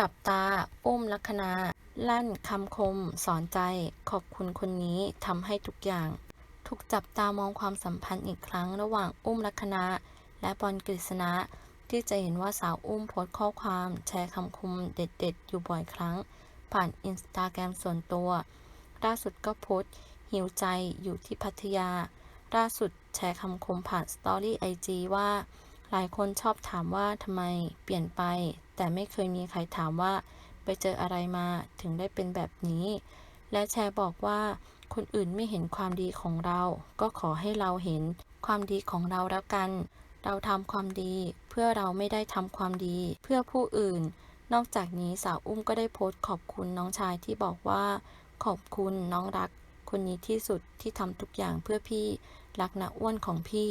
จับตา อุ้มลัคนา ลั่นคำคม สอนใจ ขอบคุณคนนี้ทำให้ทุกอย่าง ถูกจับตามองความสัมพันธ์อีกครั้งระหว่างอุ้มลัคนา และบอลกฤษณะ ที่จะเห็นว่าสาวอุ้มโพสต์ข้อความแชร์คำคมเด็ดๆ อยู่บ่อยครั้ง ผ่านอินสตาแกรมส่วนตัว ล่าสุดก็โพสต์หิวใจอยู่ที่พัทยา ล่าสุดแชร์คำคมผ่านสตอรี่ไอจีว่า ลายคนชอบถามว่าทำไมเปลี่ยนไป แต่ไม่เคยมีใครถามว่าไปเจออะไรมาถึงได้เป็นแบบนี้ และแชร์บอกว่า คนอื่นไม่เห็นความดีของเรา ก็ขอให้เราเห็นความดีของเราแล้วกัน เราทำความดี เพื่อเราไม่ได้ทำความดี เพื่อผู้อื่น นอกจากนี้สาวอุ้มก็ได้โพสต์ขอบคุณน้องชายที่บอกว่า ขอบคุณน้องรัก คนนี้ที่สุดที่ทำทุกอย่างเพื่อพี่ รักนะอ้วนของพี่